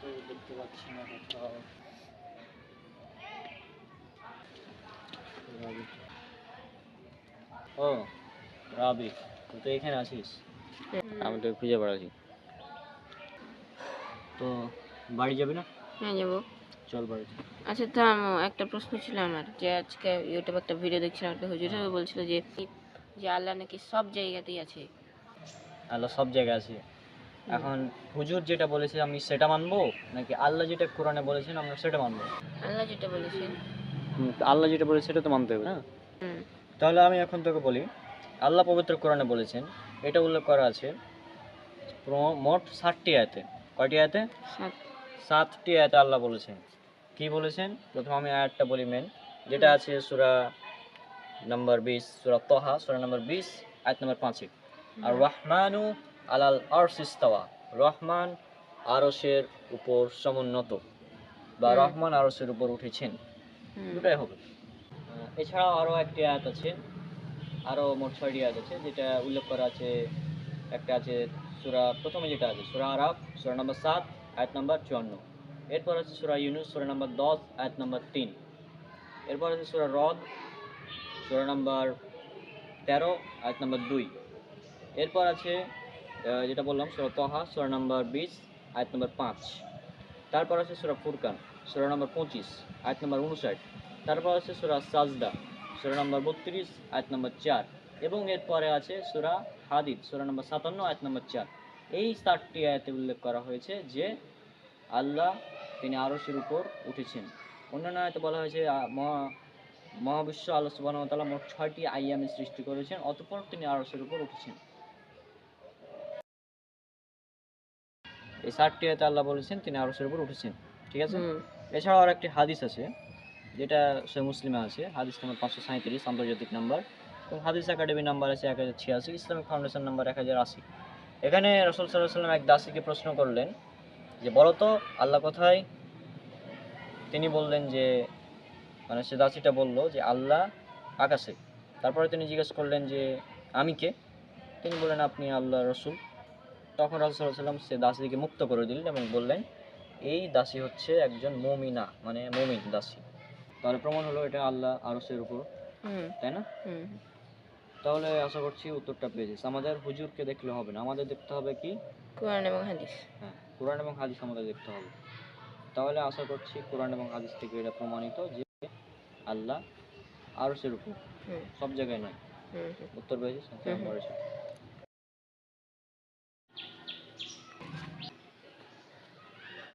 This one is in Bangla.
তো দেখতে পাচ্ছি না কোথাও ও রাবিক তুই তো এখানে আছিস। আমি তো খুঁজে বেড়াচ্ছি। তো বাড়ি যাবি না? হ্যাঁ যাব। চল বাড়িতে। আচ্ছা থাম একটা প্রশ্ন ছিল আমার যে আজকে ইউটিউবে একটা ভিডিও দেখছিলাম একটা হুজুর বলছিল যে যে আল্লাহ নাকি সব জায়গাতেই আছে। আল্লাহ সব জায়গায় আছে। এখন হুজুর যেটা বলেছে আমি সেটা মানবো? নাকি আল্লাহ যেটা কোরআনে বলেছেন আমরা সেটা মানবো? আল্লাহ যেটা বলেছেন আল্লাহ যেটা বলেছে সেটা তো মানতে হবে না? তাহলে আমি এখন তোকে বলি আল্লাহ পবিত্র কোরআনে বলেছেন এটা উল্লেখ করা আছে মোট ষাটটি আয়াতে। কয়টি আয়াতে? সাতটি আয়াতে আল্লাহ বলেছেন। কি বলেছেন? প্রথম আমি আয়াতটা বলি মেন যেটা আছে সুরা নাম্বার বিশ সুরা তহা সুরা নাম্বার বিশ আয়াত নম্বর পাঁচে। আর রহমানু আলাল আরসিস্তাওয়া রহমান আরসের উপর সমুন্নত বা রহমান আরসের উপর উঠেছেন। দুটাই হবে। এছাড়াও আরও একটি আয়াত আছে আরও মোট ছয়টি আয়াত আছে যেটা উল্লেখ করা আছে একটা আছে সুরা প্রথমে যেটা আছে সুরা আরাফ সুরা নম্বর সাত আয়াত নম্বর চুয়ান্ন। এরপর আছে সুরা ইউনুস সুরা নম্বর দশ আয়াত নম্বর তিন। এরপর আছে সুরা রদ সুরা নম্বর তেরো আয়াত নম্বর দুই। এরপর আছে যেটা বললাম, সুরা তহা, সুরা নম্বর বিশ, আয়াত নম্বর পাঁচ। তারপর আছে সুরা ফুরকান, সুরা নম্বর পঁচিশ, আয়াত নম্বর উনষাট। তারপর আছে সুরা সাজদা, সুরা নম্বর বত্রিশ, আয়াত নম্বর চার। এবং এরপরে আছে সুরা হাদিদ, সুরা নম্বর সাতান্ন, আয়াত নম্বর চার। এই চারটি আয়াতে উল্লেখ করা হয়েছে যে আল্লাহ তিনি আরশের উপর উঠেছেন। অন্যান্য আয়াতে বলা হয়েছে মহা, মহাবিশ্ব আল্লাহ সুবহানাহু ওয়া তাআলা মোট ছয়টি আইয়ামে সৃষ্টি করেছেন, অতঃপর তিনি আরশের উপর উঠেছেন। এই চারটি আয়াতে আল্লাহ বলেছেন তিনি আরশের উপর উঠেছেন ঠিক আছে? এছাড়াও আর একটি হাদিস আছে যেটা সে মুসলিমে আছে হাদিস নম্বর পাঁচশো সাঁত্রিশ আন্তর্জাতিক নাম্বার। এবং হাদিস একাডেমি নাম্বার আছে এক হাজার ছিয়াশি ইসলামিক ফাউন্ডেশন নাম্বার এক হাজার আশি। এখানে রসুল সাল্লাহ সাল্লাম এক দাসীকে প্রশ্ন করলেন যে বলো তো আল্লাহ কোথায়? তিনি বললেন যে মানে সে দাসীটা বলল যে আল্লাহ আকাশে। তারপরে তিনি জিজ্ঞেস করলেন যে আমি কে? তিনি বললেন আপনি আল্লাহ রসুল। তখন রসুল সাল্লাম সে দাসীকে মুক্ত করে দিলেন এবং বললেন এই দাসী হচ্ছে একজন মমিনা মানে মমিন দাসী। তাহলে প্রমাণ হলো এটা আল্লাহ আরসের উপর তাই না? তাহলে আশা করছি উত্তরটা পেয়েছিস আমাদের হুজুরকে দেখলে হবে না আমাদের দেখতে হবে কি? কোরআন এবং হাদিস। হ্যাঁ কোরআন এবং হাদিস আমাদের দেখতে হবে। তাহলে আশা করছি কোরআন এবং হাদিস থেকে এটা প্রমাণিত যে আল্লাহ আরসের উপর। সব জায়গায় নয়। উত্তর পেয়েছিস। পড়েছি